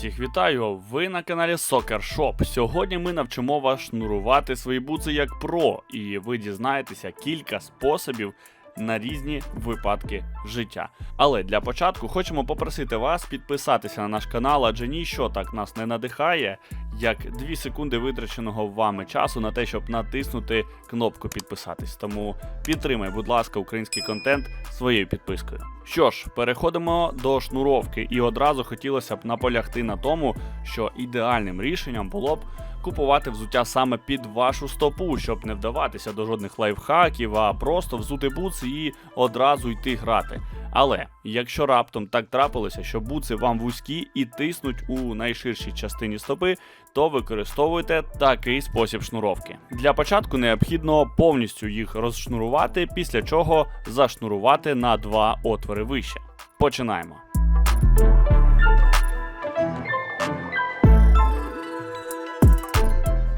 Всіх вітаю! Ви на каналі Soccer Shop. Сьогодні ми навчимо вас шнурувати свої бутси як про, і ви дізнаєтеся кілька способів на різні випадки життя. Але для початку хочемо попросити вас підписатися на наш канал, адже ніщо так нас не надихає, як 2 секунди витраченого вами часу на те, щоб натиснути кнопку підписатись. Тому підтримай, будь ласка, український контент своєю підпискою. Що ж, переходимо до шнуровки, і одразу хотілося б наполягти на тому, що ідеальним рішенням було б купувати взуття саме під вашу стопу, щоб не вдаватися до жодних лайфхаків, а просто взути бутси і одразу йти грати. Але якщо раптом так трапилося, що бутси вам вузькі і тиснуть у найширшій частині стопи, то використовуйте такий спосіб шнуровки. Для початку необхідно повністю їх розшнурувати, після чого зашнурувати на два отвори вище. Починаємо.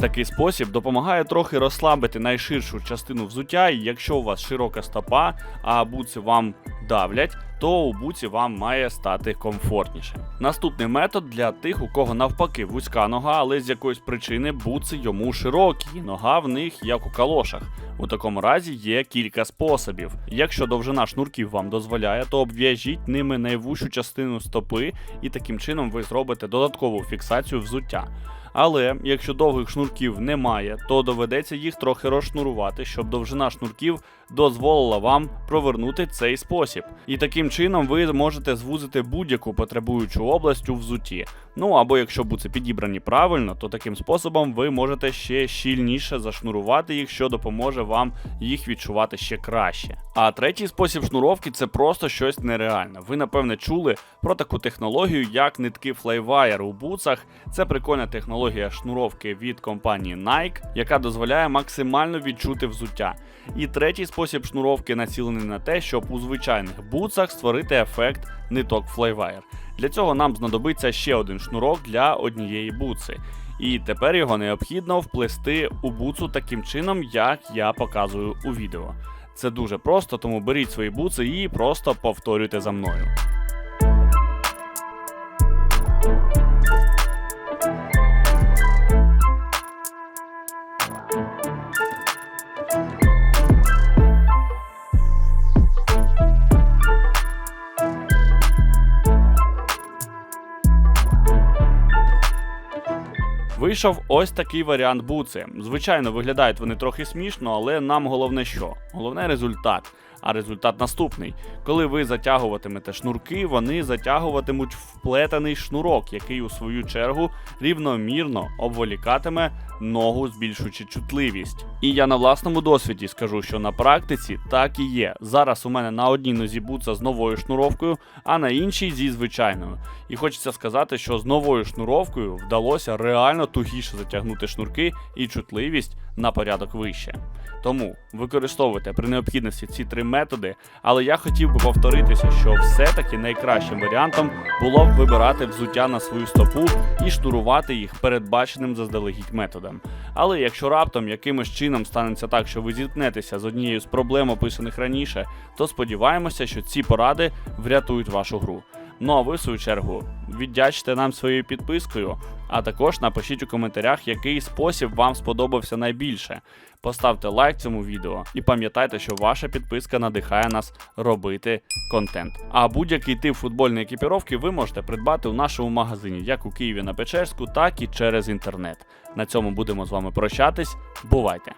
Такий спосіб допомагає трохи розслабити найширшу частину взуття, і якщо у вас широка стопа, а бутси вам давлять, то у буці вам має стати комфортніше. Наступний метод для тих, у кого навпаки вузька нога, але з якоїсь причини бутси йому широкі, і нога в них як у калошах. У такому разі є кілька способів. Якщо довжина шнурків вам дозволяє, то обв'яжіть ними найвущу частину стопи, і таким чином ви зробите додаткову фіксацію взуття. Але якщо довгих шнурків немає, то доведеться їх трохи розшнурувати, щоб довжина шнурків дозволила вам провернути цей спосіб. І таким чином ви можете звузити будь-яку потребуючу область у взуті. Ну або якщо буци підібрані правильно, то таким способом ви можете ще щільніше зашнурувати їх, що допоможе вам їх відчувати ще краще. А третій спосіб шнуровки це просто щось нереальне. Ви напевне чули про таку технологію, як нитки Flywire у буцах. Це прикольна технологія шнуровки від компанії Nike, яка дозволяє максимально відчути взуття. І третій спосіб шнуровки націлений на те, щоб у звичайних буцах створити ефект ниток Flywire. Для цього нам знадобиться ще один шнурок для однієї буци. І тепер його необхідно вплести у буцу таким чином, як я показую у відео. Це дуже просто, тому беріть свої буци і просто повторюйте за мною. Вийшов ось такий варіант буци. Звичайно, виглядають вони трохи смішно, але нам головне що? Головне результат. А результат наступний: коли ви затягуватимете шнурки, вони затягуватимуть вплетений шнурок, який у свою чергу рівномірно обволікатиме ногу, збільшуючи чутливість. І я на власному досвіді скажу, що на практиці так і є. Зараз у мене на одній нозі буца з новою шнуровкою, а на іншій зі звичайною. І хочеться сказати, що з новою шнуровкою вдалося реально тугіше затягнути шнурки і чутливість на порядок вище. Тому використовуйте при необхідності ці три методи, але я хотів би повторитися, що все-таки найкращим варіантом було б вибирати взуття на свою стопу і штурувати їх передбаченим заздалегідь методом. Але якщо раптом якимось чином станеться так, що ви зіткнетеся з однією з проблем, описаних раніше, то сподіваємося, що ці поради врятують вашу гру. Ну а ви, в свою чергу, віддячте нам своєю підпискою, а також напишіть у коментарях, який спосіб вам сподобався найбільше. Поставте лайк цьому відео і пам'ятайте, що ваша підписка надихає нас робити контент. А будь-який тип футбольної екіпіровки ви можете придбати у нашому магазині, як у Києві на Печерську, так і через інтернет. На цьому будемо з вами прощатись. Бувайте!